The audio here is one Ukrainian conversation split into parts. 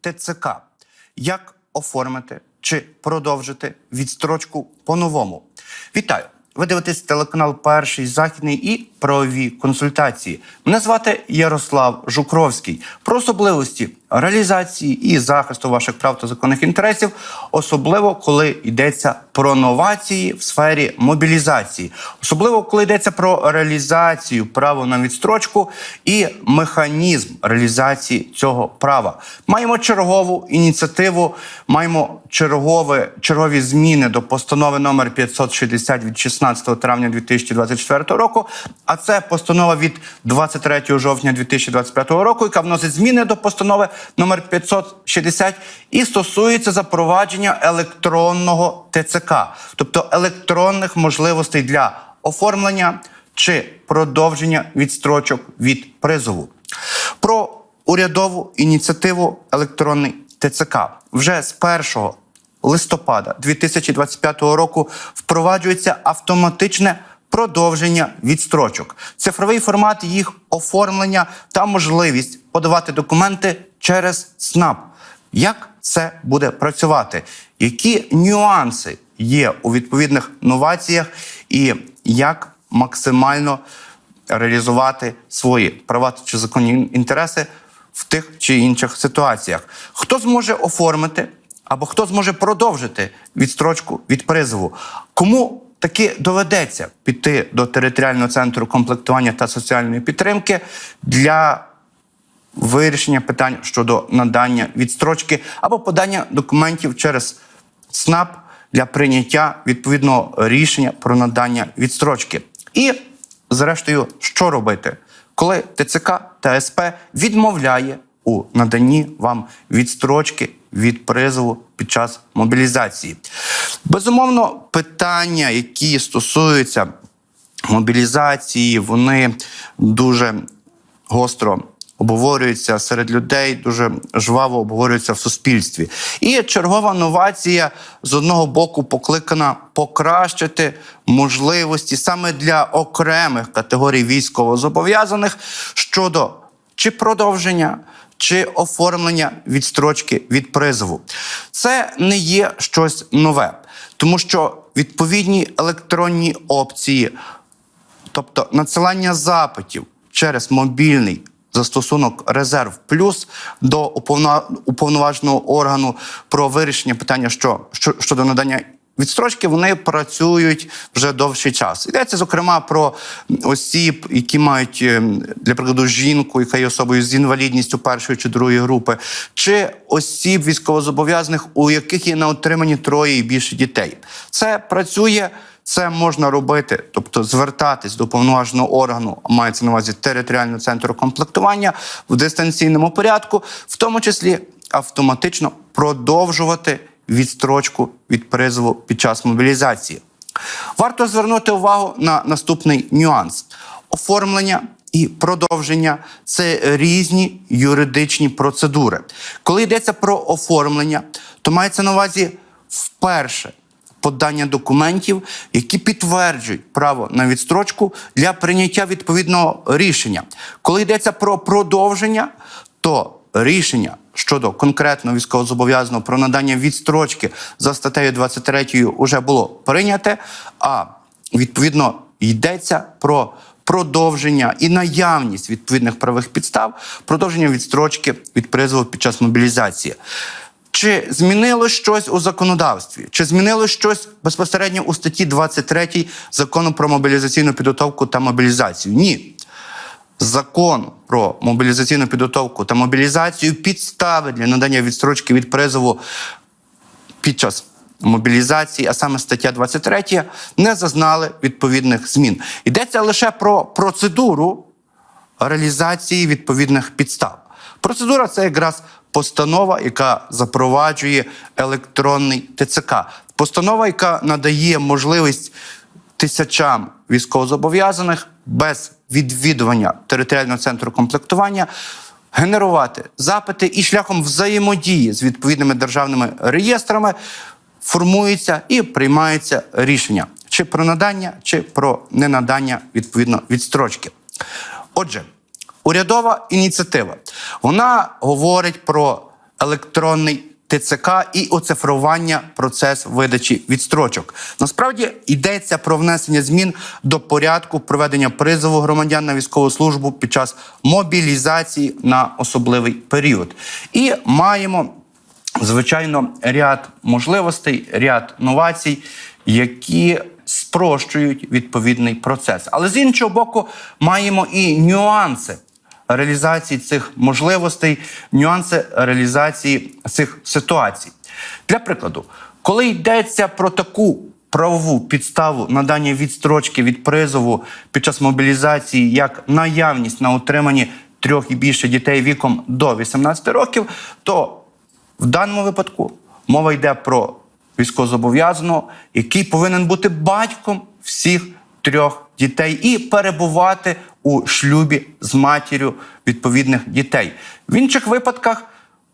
ТЦК. Як оформити чи продовжити відстрочку по-новому? Вітаю! Ви дивитесь телеканал Перший західний і правові консультації. Мене звати Ярослав Жукровський. Про особливості реалізації і захисту ваших прав та законних інтересів, особливо коли йдеться про новації в сфері мобілізації, особливо коли йдеться про реалізацію права на відстрочку і механізм реалізації цього права. Маємо чергову ініціативу, маємо чергове чергові зміни до постанови номер 560 від 16 травня 2024 року. А це постанова від 23 жовтня 2025 року, яка вносить зміни до постанови номер 560 і стосується запровадження електронного ТЦК, тобто електронних можливостей для оформлення чи продовження відстрочок від призову. Про урядову ініціативу електронний ТЦК вже з 1 листопада 2025 року впроваджується автоматичне продовження відстрочок, цифровий формат їх оформлення та можливість подавати документи через СНАП. Як це буде працювати? Які нюанси є у відповідних новаціях, і як максимально реалізувати свої права чи законні інтереси в тих чи інших ситуаціях? Хто зможе оформити або хто зможе продовжити відстрочку від призову? Кому таки доведеться піти до територіального центру комплектування та соціальної підтримки для вирішення питань щодо надання відстрочки або подання документів через СНАП для прийняття відповідного рішення про надання відстрочки. І, зрештою, що робити, коли ТЦК та СП відмовляє у наданні вам відстрочки від призову під час мобілізації? Безумовно, питання, які стосуються мобілізації, вони дуже гостро обговорюються серед людей, дуже жваво обговорюються в суспільстві. І чергова новація з одного боку покликана покращити можливості саме для окремих категорій військовозобов'язаних щодо чи продовження. Чи оформлення відстрочки від призову. Це не є щось нове, тому що відповідні електронні опції, тобто надсилання запитів через мобільний застосунок Резерв Плюс до уповноваженого органу про вирішення питання що, що, щодо надання. Відстрочки вони працюють вже довший час. Йдеться зокрема про осіб, які мають е, для прикладу жінку, яка є особою з інвалідністю першої чи другої групи, чи осіб військовозобов'язаних, у яких є на отриманні троє і більше дітей. Це працює. Це можна робити, тобто звертатись до повноваженого органу, мається на увазі територіального центру комплектування в дистанційному порядку, в тому числі автоматично продовжувати відстрочку від призову під час мобілізації. Варто звернути увагу на наступний нюанс: оформлення і продовження це різні юридичні процедури. Коли йдеться про оформлення, то мається на увазі вперше подання документів, які підтверджують право на відстрочку для прийняття відповідного рішення. Коли йдеться про продовження, то рішення щодо конкретного військовозобов'язаного про надання відстрочки за статтею 23 вже було прийняте, а відповідно йдеться про продовження і наявність відповідних правових підстав, продовження відстрочки від призову під час мобілізації. Чи змінилось щось у законодавстві? Чи змінилось щось безпосередньо у статті 23 закону про мобілізаційну підготовку та мобілізацію? Ні. Закон про мобілізаційну підготовку та мобілізацію підстави для надання відстрочки від призову під час мобілізації, а саме стаття 23, не зазнали відповідних змін. Йдеться лише про процедуру реалізації відповідних підстав. Процедура це якраз постанова, яка запроваджує електронний ТЦК. Постанова, яка надає можливість тисячам військовозобов'язаних без відвідування територіального центру комплектування генерувати запити і шляхом взаємодії з відповідними державними реєстрами формується і приймається рішення чи про надання, чи про ненадання відповідно відстрочки. Отже, урядова ініціатива. Вона говорить про електронний ТЦК і оцифрування процесу видачі відстрочок. Насправді йдеться про внесення змін до порядку проведення призову громадян на військову службу під час мобілізації на особливий період. І маємо звичайно, ряд можливостей, ряд новацій, які спрощують відповідний процес. Але з іншого боку, маємо і нюанси реалізації цих можливостей, нюанси реалізації цих ситуацій. Для прикладу, коли йдеться про таку правову підставу надання відстрочки від призову під час мобілізації, як наявність на утриманні трьох і більше дітей віком до 18 років, то в даному випадку мова йде про військовозобов'язаного, який повинен бути батьком всіх трьох дітей і перебувати у шлюбі з матір'ю відповідних дітей. В інших випадках,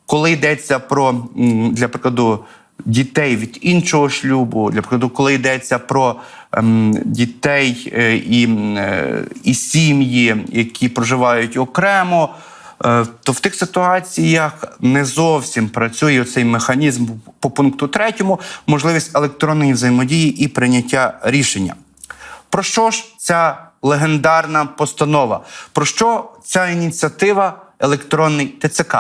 коли йдеться про для прикладу. Дітей від іншого шлюбу, для прикладу, коли йдеться про ем, дітей е, і, е, і сім'ї, які проживають окремо, Е, то в тих ситуаціях не зовсім працює цей механізм по пункту третьому, можливість електронної взаємодії і прийняття рішення. Про що ж ця легендарна постанова? Про що ця ініціатива електронний ТЦК?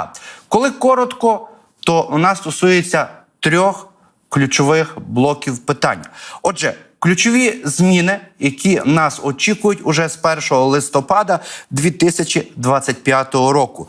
Коли коротко, то вона стосується трьох ключових блоків питання. Отже, ключові зміни, які нас очікують уже з 1 листопада 2025 року.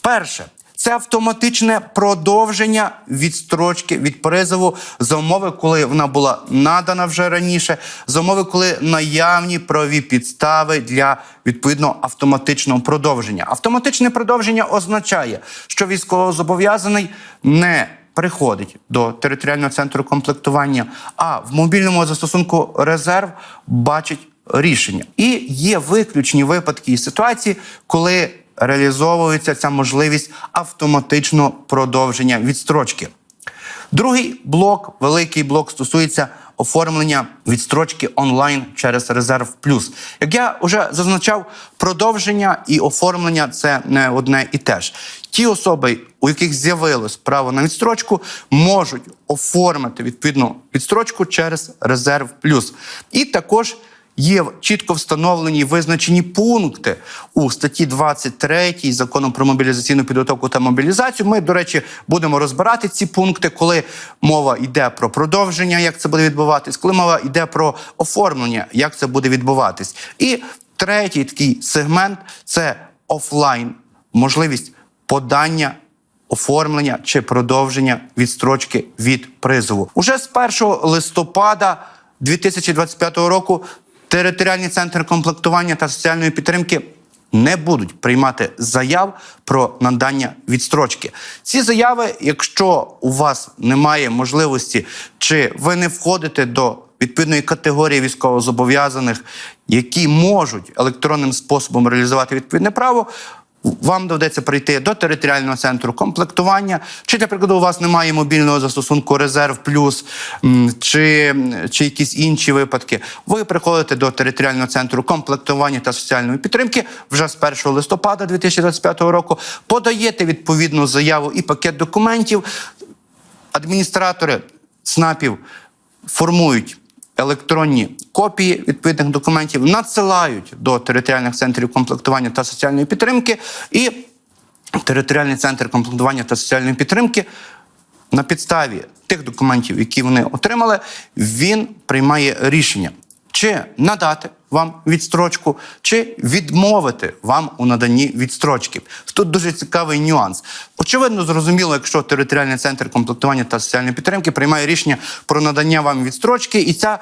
Перше. Це автоматичне продовження відстрочки від призову за умови, коли вона була надана вже раніше, за умови, коли наявні правові підстави для відповідно автоматичного продовження. Автоматичне продовження означає, що військовозобов'язаний не приходить до територіального центру комплектування, а в мобільному застосунку резерв бачить рішення. І є виключні випадки і ситуації, коли реалізовується ця можливість автоматичного продовження відстрочки. Другий блок, великий блок, стосується оформлення відстрочки онлайн через резерв плюс. Як я вже зазначав, продовження і оформлення це не одне і те ж. Ті особи, у яких з'явилось право на відстрочку, можуть оформити відповідну відстрочку через резерв плюс. І також Є чітко встановлені визначені пункти у статті 23 закону про мобілізаційну підготовку та мобілізацію. Ми, до речі, будемо розбирати ці пункти, коли мова йде про продовження, як це буде відбуватись, коли мова йде про оформлення, як це буде відбуватись. І третій такий сегмент це офлайн, можливість подання. Оформлення чи продовження відстрочки від призову уже з 1 листопада 2025 року територіальні центри комплектування та соціальної підтримки не будуть приймати заяв про надання відстрочки. Ці заяви, якщо у вас немає можливості, чи ви не входите до відповідної категорії військовозобов'язаних, які можуть електронним способом реалізувати відповідне право. Вам доведеться прийти до територіального центру комплектування, чи, для прикладу, у вас немає мобільного застосунку Резерв Плюс чи, чи якісь інші випадки. Ви приходите до територіального центру комплектування та соціальної підтримки вже з 1 листопада 2025 року. Подаєте відповідну заяву і пакет документів. Адміністратори ЦНАПів формують електронні копії відповідних документів, надсилають до територіальних центрів комплектування та соціальної підтримки, і територіальний центр комплектування та соціальної підтримки на підставі тих документів, які вони отримали, він приймає рішення. Чи надати вам відстрочку, чи відмовити вам у наданні відстрочки. Тут дуже цікавий нюанс. Очевидно, зрозуміло, якщо територіальний центр комплектування та соціальної підтримки приймає рішення про надання вам відстрочки, і ця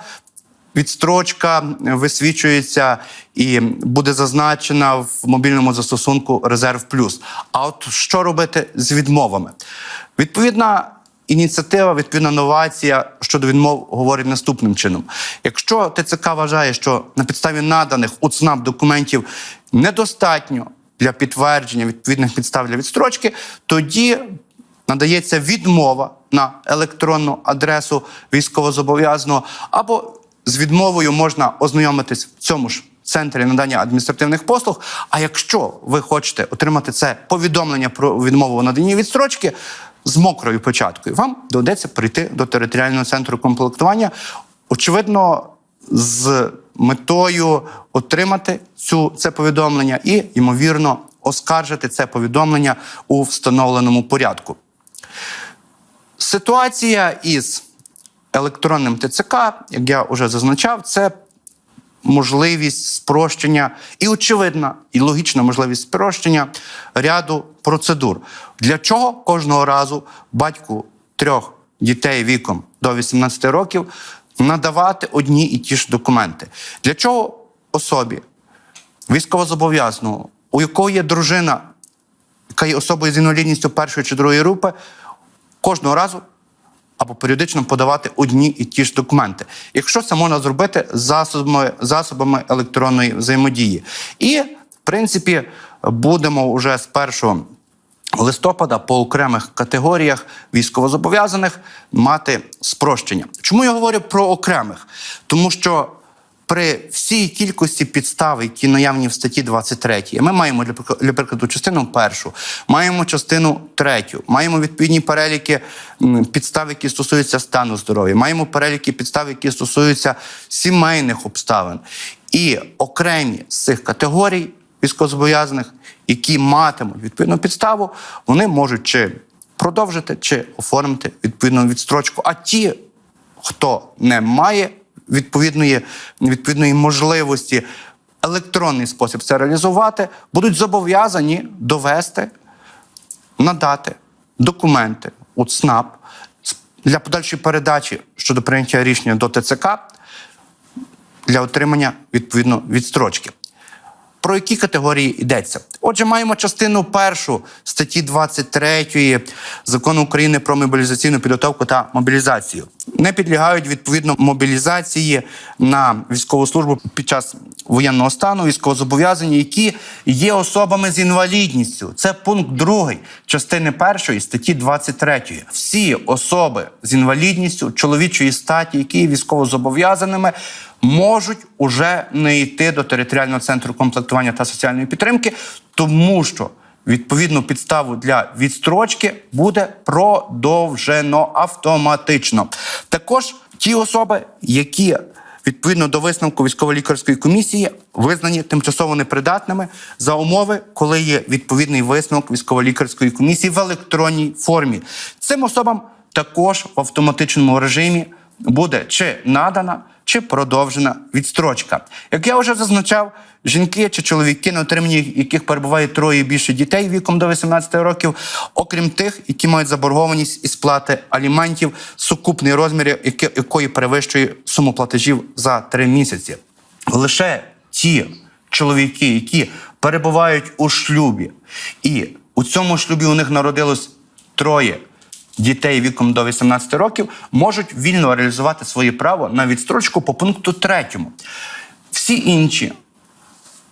відстрочка висвічується і буде зазначена в мобільному застосунку Резерв Плюс. А от що робити з відмовами? Відповідна ініціатива, відповідна новація щодо відмов говорить наступним чином: якщо ТЦК вважає, що на підставі наданих у ЦНАП документів недостатньо для підтвердження відповідних підстав для відстрочки, тоді надається відмова на електронну адресу військовозобов'язаного, або з відмовою можна ознайомитись в цьому ж центрі надання адміністративних послуг. А якщо ви хочете отримати це повідомлення про відмову наданні відстрочки з мокрою початкою, вам доведеться прийти до територіального центру комплектування. Очевидно, з метою отримати цю це повідомлення і, ймовірно, оскаржити це повідомлення у встановленому порядку. Ситуація із електронним ТЦК, як я вже зазначав, це можливість спрощення і очевидна, і логічна можливість спрощення ряду процедур. Для чого кожного разу батьку трьох дітей віком до 18 років надавати одні і ті ж документи? Для чого особі військовозобов'язаного, у якого є дружина, яка є особою з інвалідністю першої чи другої групи, кожного разу або періодично подавати одні і ті ж документи, якщо це можна зробити засобами, засобами електронної взаємодії. І, в принципі, будемо вже з 1 листопада по окремих категоріях військовозобов'язаних мати спрощення. Чому я говорю про окремих? Тому що при всій кількості підстав, які наявні в статті 23, ми маємо для прикладу частину першу, маємо частину третю, маємо відповідні переліки підстав, які стосуються стану здоров'я, маємо переліки підстав, які стосуються сімейних обставин. І окремі з цих категорій військовозобов'язаних, які матимуть відповідну підставу, вони можуть чи продовжити, чи оформити відповідну відстрочку. А ті, хто не має відповідної, відповідної можливості електронний спосіб це реалізувати, будуть зобов'язані довести, надати документи у ЦНАП для подальшої передачі щодо прийняття рішення до ТЦК для отримання відповідно відстрочки. Про які категорії йдеться? Отже, маємо частину першу статті 23 закону України про мобілізаційну підготовку та мобілізацію. Не підлягають відповідно мобілізації на військову службу під час воєнного стану, військовозобов'язані, які є особами з інвалідністю. Це пункт 2 частини першої статті 23. Всі особи з інвалідністю чоловічої статі, які є військовозобов'язаними, можуть уже не йти до територіального центру комплектування та соціальної підтримки, тому що відповідну підставу для відстрочки буде продовжено автоматично. Також ті особи, які відповідно до висновку військово-лікарської комісії визнані тимчасово непридатними за умови, коли є відповідний висновок військово-лікарської комісії в електронній формі. Цим особам також в автоматичному режимі буде чи надана, чи продовжена відстрочка. Як я вже зазначав, жінки чи чоловіки, на отриманні яких перебуває троє і більше дітей віком до 18 років, окрім тих, які мають заборгованість із сплати аліментів, сукупний розмір якої перевищує суму платежів за три місяці. Лише ті чоловіки, які перебувають у шлюбі, і у цьому шлюбі у них народилось троє дітей віком до 18 років можуть вільно реалізувати своє право на відстрочку по пункту 3. Всі інші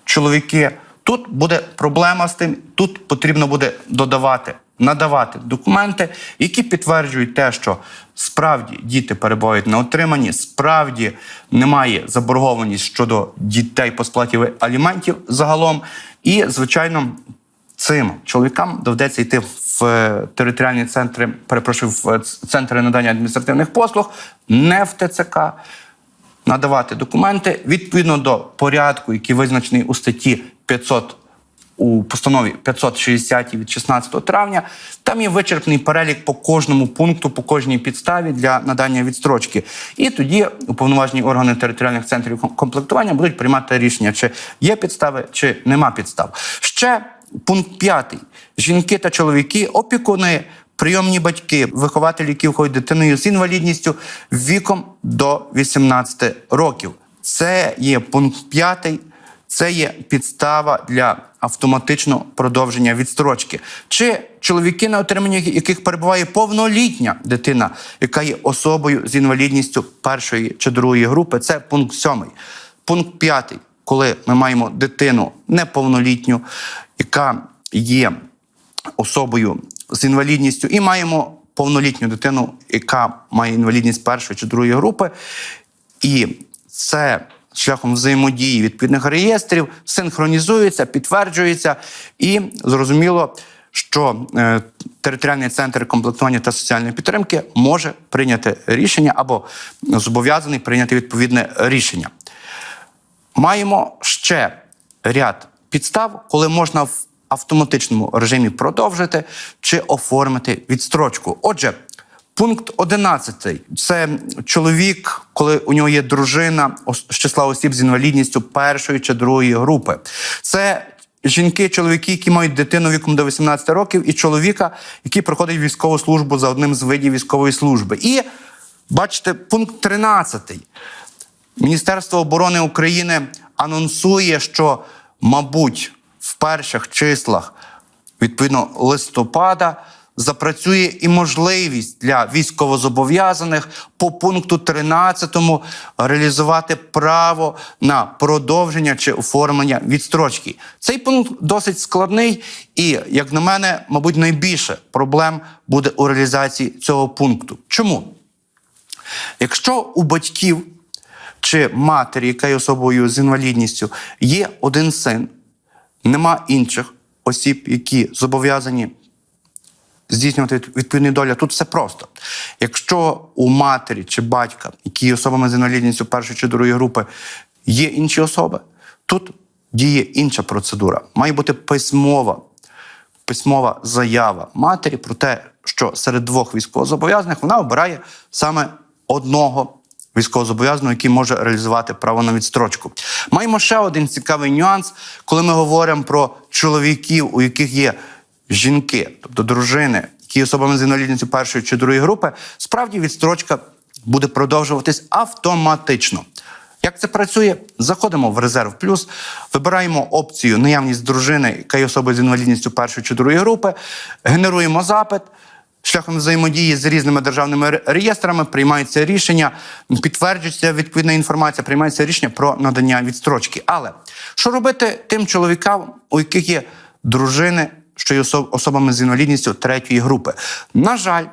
чоловіки, тут буде проблема з тим, тут потрібно буде додавати, надавати документи, які підтверджують те, що справді діти перебувають на отриманні, справді немає заборгованість щодо дітей по сплаті аліментів загалом. І, звичайно, цим чоловікам доведеться йти в е, територіальні центри, перепрошую, в е, центри надання адміністративних послуг, не в ТЦК, надавати документи відповідно до порядку, який визначений у статті 500 у постанові 560 від 16 травня. Там є вичерпний перелік по кожному пункту, по кожній підставі для надання відстрочки. І тоді уповноважені органи територіальних центрів комплектування будуть приймати рішення, чи є підстави, чи нема підстав. Ще пункт п'ятий: жінки та чоловіки, опікуни. Прийомні батьки, вихователі, які входять дитиною з інвалідністю віком до 18 років. Це є пункт п'ятий. Це є підстава для автоматичного продовження відстрочки. Чи чоловіки, на отриманні яких перебуває повнолітня дитина, яка є особою з інвалідністю першої чи другої групи, це пункт сьомий. Пункт п'ятий, коли ми маємо дитину неповнолітню, яка є особою з інвалідністю, і маємо повнолітню дитину, яка має інвалідність першої чи другої групи. І це шляхом взаємодії відповідних реєстрів синхронізується, підтверджується, і зрозуміло, що е, територіальний центр комплектування та соціальної підтримки може прийняти рішення або зобов'язаний прийняти відповідне рішення. Маємо ще ряд підстав, коли можна в автоматичному режимі продовжити чи оформити відстрочку. Отже, пункт 11 – це чоловік, коли у нього є дружина з числа осіб з інвалідністю першої чи другої групи. Це жінки, чоловіки, які мають дитину віком до 18 років, і чоловіка, який проходить військову службу за одним з видів військової служби. І бачите, пункт 13. Міністерство оборони України анонсує, що, мабуть, в перших числах відповідно листопада запрацює і можливість для військовозобов'язаних по пункту 13 реалізувати право на продовження чи оформлення відстрочки. Цей пункт досить складний, і, як на мене, мабуть, найбільше проблем буде у реалізації цього пункту. Чому? Якщо у батьків чи матері, яка є особою з інвалідністю, є один син, нема інших осіб, які зобов'язані здійснювати від- відповідний доля, тут все просто. Якщо у матері чи батька, які є особами з інвалідністю першої чи другої групи, є інші особи, тут діє інша процедура. Має бути письмова письмова заява матері про те, що серед двох військовозобов'язаних вона обирає саме одного військовозобов'язаного, який може реалізувати право на відстрочку. Маємо ще один цікавий нюанс, коли ми говоримо про чоловіків, у яких є жінки, тобто дружини, які особами з інвалідністю першої чи другої групи, справді відстрочка буде продовжуватись автоматично. Як це працює? Заходимо в резерв плюс, вибираємо опцію наявність дружини, яка є особою з інвалідністю першої чи другої групи, генеруємо запит. Шляхом взаємодії з різними державними реєстрами приймається рішення, підтверджується відповідна інформація, приймається рішення про надання відстрочки. Але що робити тим чоловікам, у яких є дружини, що є особами з інвалідністю третьої групи? На жаль,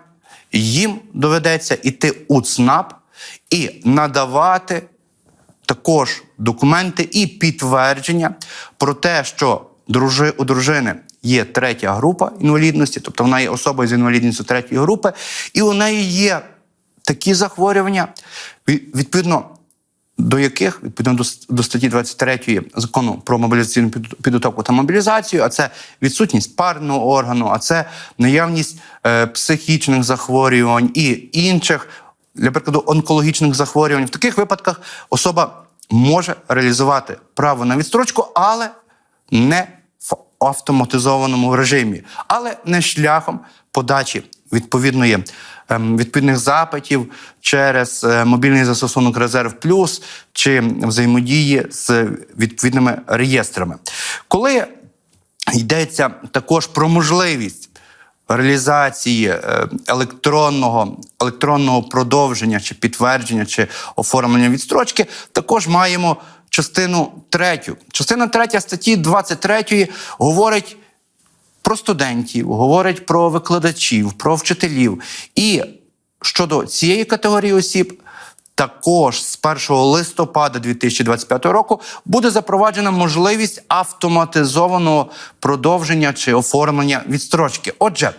їм доведеться іти у ЦНАП і надавати також документи і підтвердження про те, що дружи, у дружини є третя група інвалідності, тобто вона є особою з інвалідністю третьої групи, і у неї є такі захворювання, відповідно. До яких відповідно до, статті 23 закону про мобілізаційну підготовку та мобілізацію, а це відсутність парного органу, а це наявність е, психічних захворювань і інших, для прикладу, онкологічних захворювань. В таких випадках особа може реалізувати право на відстрочку, але не автоматизованому режимі, але не шляхом подачі відповідної. ем, Відповідних запитів через е, мобільний застосунок Резерв Плюс чи взаємодії з відповідними реєстрами. Коли йдеться також про можливість реалізації е, електронного, електронного продовження чи підтвердження чи оформлення відстрочки, також маємо частину третю. Частина третя статті 23 говорить про студентів, говорить про викладачів, про вчителів. І щодо цієї категорії осіб, також з 1 листопада 2025 року буде запроваджена можливість автоматизованого продовження чи оформлення відстрочки. Отже,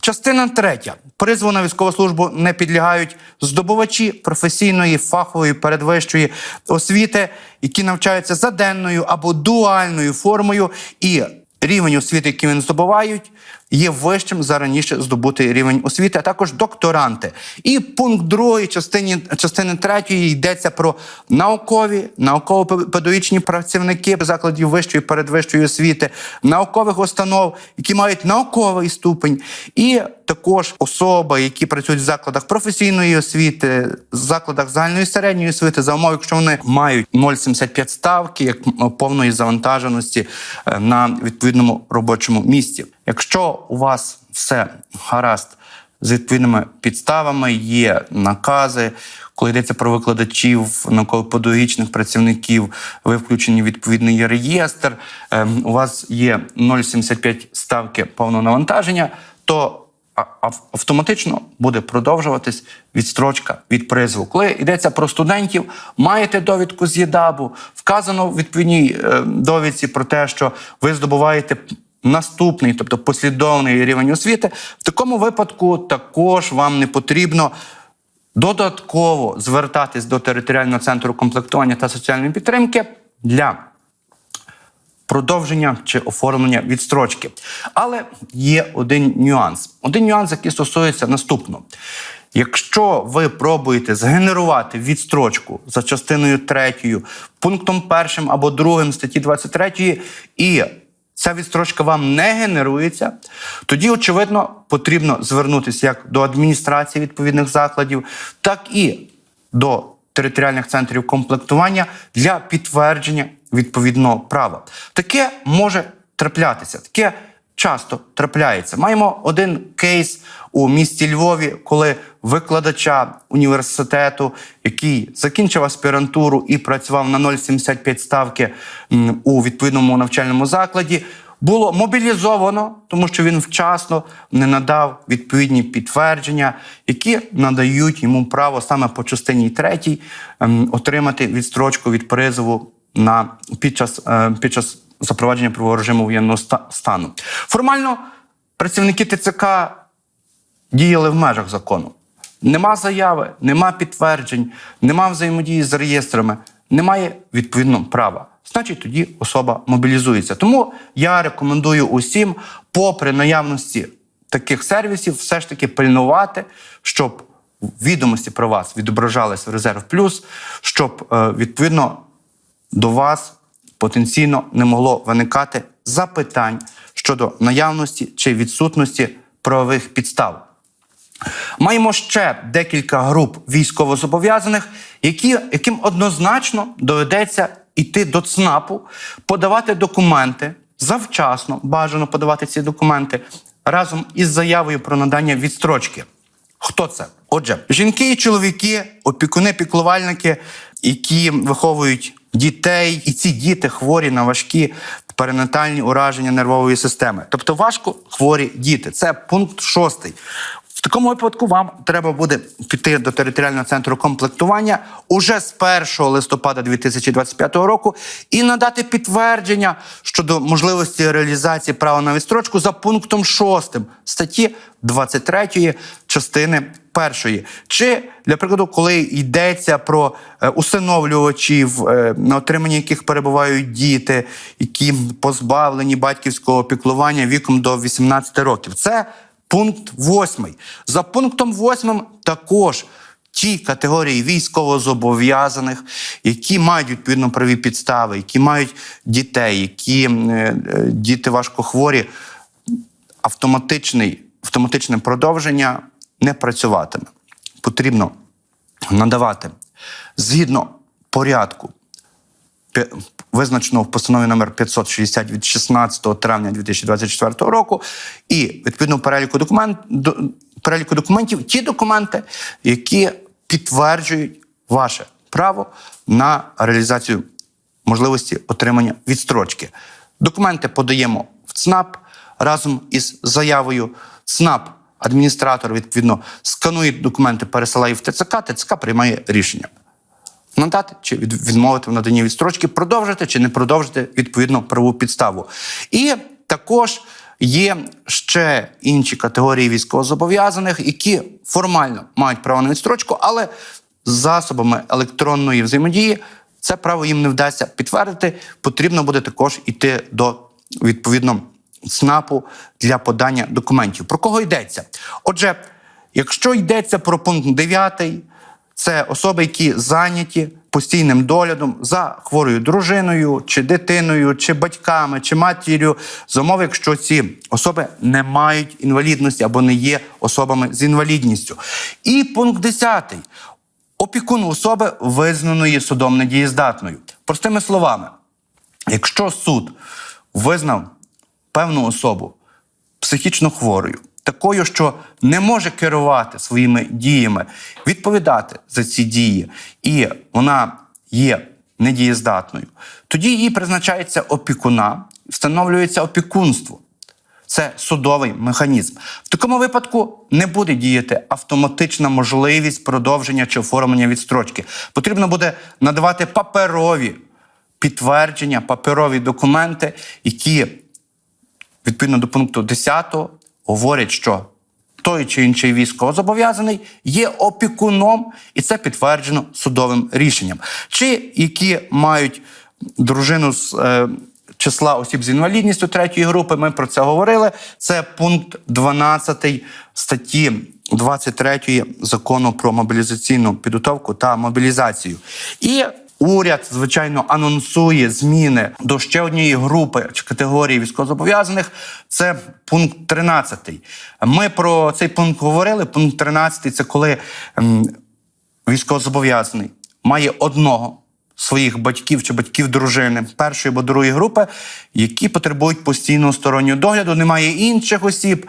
частина третя. Призву на військову службу не підлягають здобувачі професійної, фахової, передвищої освіти, які навчаються за денною або дуальною формою, і рівень освіти, який вони здобувають, є вищим за раніше здобутий рівень освіти, а також докторанти. І пункт другої частини, частини третьої йдеться про наукові, науково-педагогічні працівники закладів вищої передвищої освіти, наукових установ, які мають науковий ступень, і також особи, які працюють в закладах професійної освіти, закладах загальної середньої освіти, за умови, якщо вони мають 0,75 ставки як повної завантаженості е, на відповідному робочому місці. Якщо у вас все гаразд з відповідними підставами, є накази, коли йдеться про викладачів, науково-педагогічних працівників, ви включені в відповідний реєстр, ем, у вас є 0,75 ставки повного навантаження, то автоматично буде продовжуватись відстрочка від призову. Коли йдеться про студентів, маєте довідку з ЄДАБу, вказано в відповідній е, довідці про те, що ви здобуваєте наступний, тобто послідовний рівень освіти. В такому випадку також вам не потрібно додатково звертатись до територіального центру комплектування та соціальної підтримки для продовження чи оформлення відстрочки. Але є один нюанс. Один нюанс, який стосується наступного. Якщо ви пробуєте згенерувати відстрочку за частиною 3, пунктом 1 або 2 статті 23, і ця відстрочка вам не генерується, тоді, очевидно, потрібно звернутися як до адміністрації відповідних закладів, так і до територіальних центрів комплектування для підтвердження відповідного права. Таке може траплятися, таке часто трапляється. Маємо один кейс у місті Львові, коли викладача університету, який закінчив аспірантуру і працював на 0,75 ставки у відповідному навчальному закладі. Було мобілізовано, тому що він вчасно не надав відповідні підтвердження, які надають йому право саме по частині 3 ем, отримати відстрочку від призову на під час, е, під час запровадження правового режиму воєнного стану. Формально працівники ТЦК діяли в межах закону. Нема заяви, нема підтверджень, нема взаємодії з реєстрами, немає відповідно права. Значить, тоді особа мобілізується. Тому я рекомендую усім, попри наявності таких сервісів, все ж таки пильнувати, щоб відомості про вас відображались в резерв плюс, щоб е, відповідно до вас потенційно не могло виникати запитань щодо наявності чи відсутності правових підстав. Маємо ще декілька груп військовозобов'язаних, які, яким однозначно доведеться йти до ЦНАПу, подавати документи завчасно, бажано подавати ці документи разом із заявою про надання відстрочки. Хто це? Отже, жінки і чоловіки, опікуни, піклувальники, які виховують дітей, і ці діти хворі на важкі перинатальні ураження нервової системи. Тобто важко хворі діти. Це пункт шостий. В такому випадку вам треба буде піти до територіального центру комплектування уже з 1 листопада 2025 року і надати підтвердження щодо можливості реалізації права на відстрочку за пунктом 6 статті 23 частини першої. Чи, для прикладу, коли йдеться про е, усиновлювачів, е, на отриманні яких перебувають діти, які позбавлені батьківського опіклування віком до 18 років. Це пункт 8. За пунктом 8 також ті категорії військовозобов'язаних, які мають відповідно праві підстави, які мають дітей, які е, діти важкохворі, автоматичний, автоматичне продовження не працюватиме. Потрібно надавати згідно порядку визначеного в постанові номер 560 від 16 травня 2024 року, і відповідно переліку документ до- переліку документів ті документи, які підтверджують ваше право на реалізацію можливості отримання відстрочки. Документи подаємо в ЦНАП разом із заявою. ЦНАП адміністратор відповідно сканує документи, пересилає в ТЦК, ТЦК приймає рішення надати чи відмовити в наданні відстрочки, продовжити чи не продовжити відповідно правову підставу. І також є ще інші категорії військовозобов'язаних, які формально мають право на відстрочку, але засобами електронної взаємодії це право їм не вдасться підтвердити. Потрібно буде також йти до відповідно ЦНАПу для подання документів. Про кого йдеться? Отже, якщо йдеться про пункт 9, це особи, які зайняті постійним доглядом за хворою дружиною, чи дитиною, чи батьками, чи матір'ю, за умови, якщо ці особи не мають інвалідності або не є особами з інвалідністю. І пункт 10. Опікун особи визнаної судом недієздатною. Простими словами, якщо суд визнав певну особу психічно хворою, такою, що не може керувати своїми діями, відповідати за ці дії, і вона є недієздатною, тоді їй призначається опікуна, встановлюється опікунство. це судовий механізм. В такому випадку не буде діяти автоматична можливість продовження чи оформлення відстрочки. Потрібно буде надавати паперові підтвердження, паперові документи, які відповідно до пункту 10 говорять, що той чи інший військовозобов'язаний є опікуном, і це підтверджено судовим рішенням. Чи які мають дружину з е, числа осіб з інвалідністю третьої групи, ми про це говорили. Це пункт 12 статті 23 закону про мобілізаційну підготовку та мобілізацію. І Уряд, звичайно, анонсує зміни до ще однієї групи чи категорії військовозобов'язаних. Це пункт 13. Ми про цей пункт говорили. Пункт 13 – це коли ем, військовозобов'язаний має одного своїх батьків чи батьків дружини першої або другої групи, які потребують постійного стороннього догляду. Немає інших осіб,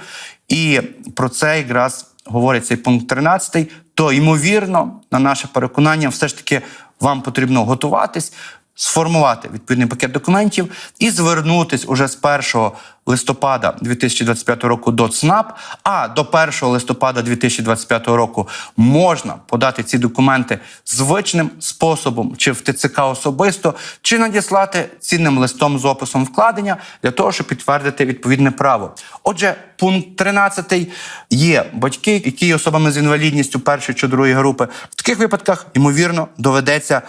і про це якраз говорить цей пункт 13, то ймовірно, на наше переконання, все ж таки вам потрібно готуватись, сформувати відповідний пакет документів і звернутись уже з 1 листопада 2025 року до ЦНАП, а до 1 листопада 2025 року можна подати ці документи звичним способом, чи в ТЦК особисто, чи надіслати цінним листом з описом вкладення для того, щоб підтвердити відповідне право. Отже, пункт 13 є батьки, які є особами з інвалідністю першої чи другої групи. В таких випадках ймовірно доведеться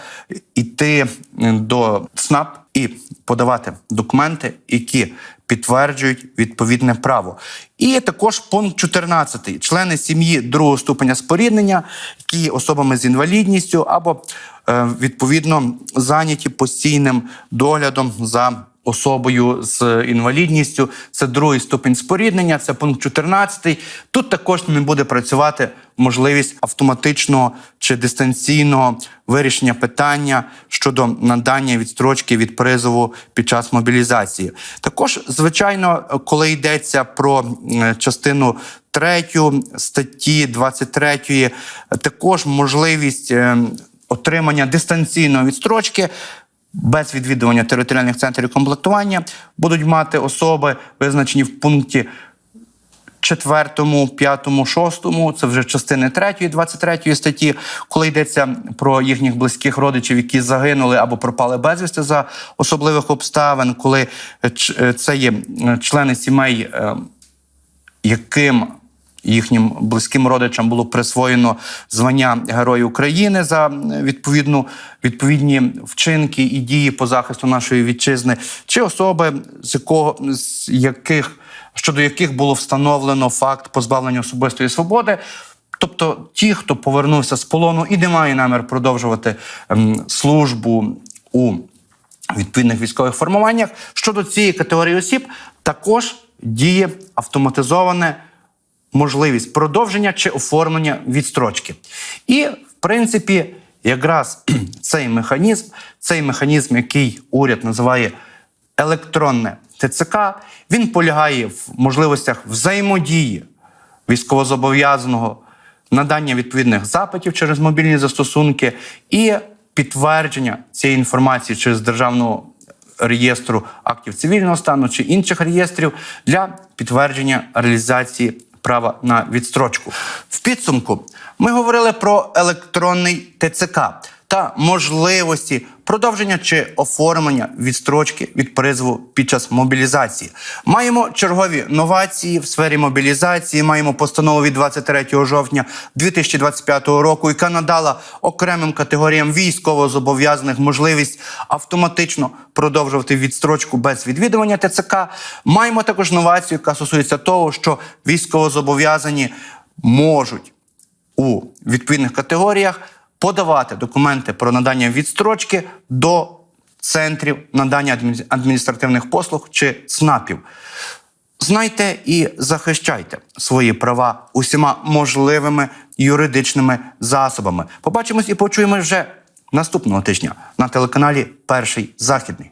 йти до ЦНАП і подавати документи, які підтверджують відповідне право. І також пункт 14. члени сім'ї другого ступеня споріднення, які є особами з інвалідністю або е, відповідно зайняті постійним доглядом за особою з інвалідністю. Це другий ступінь споріднення, це пункт 14. Тут також не буде працювати можливість автоматичного чи дистанційного вирішення питання щодо надання відстрочки від призову під час мобілізації. Також, звичайно, коли йдеться про частину третю статті 23, також можливість е, отримання дистанційної відстрочки без відвідування територіальних центрів комплектування будуть мати особи, визначені в пункті четвертому, п'ятому, шостому, це вже частини третьої, 23 статті, коли йдеться про їхніх близьких родичів, які загинули або пропали безвісти за особливих обставин, коли е, це є е, члени сімей, е, яким їхнім близьким родичам було присвоєно звання Герою України за е, відповідну відповідні вчинки і дії по захисту нашої вітчизни, чи особи, з якого з яких щодо яких було встановлено факт позбавлення особистої свободи. Тобто ті, хто повернувся з полону і не має намір продовжувати ем, службу у відповідних військових формуваннях. Щодо цієї категорії осіб, також діє автоматизоване можливість продовження чи оформлення відстрочки. І, в принципі, якраз цей механізм, цей механізм, який уряд називає електронне ТЦК, він полягає в можливостях взаємодії військовозобов'язаного, надання відповідних запитів через мобільні застосунки і підтвердження цієї інформації через державного реєстру актів цивільного стану чи інших реєстрів для підтвердження реалізації права на відстрочку. В підсумку ми говорили про електронний ТЦК та можливості продовження чи оформлення відстрочки від призову під час мобілізації. Маємо чергові новації в сфері мобілізації. Маємо постанову від 23 жовтня 2025 року, яка надала окремим категоріям військовозобов'язаних можливість автоматично продовжувати відстрочку без відвідування ТЦК. Маємо також новацію, яка стосується того, що військовозобов'язані можуть у відповідних категоріях подавати документи про надання відстрочки до центрів надання адмі- адміністративних послуг чи ЦНАПів. Знайте і захищайте свої права усіма можливими юридичними засобами. Побачимось і почуємось вже наступного тижня на телеканалі Перший Західний.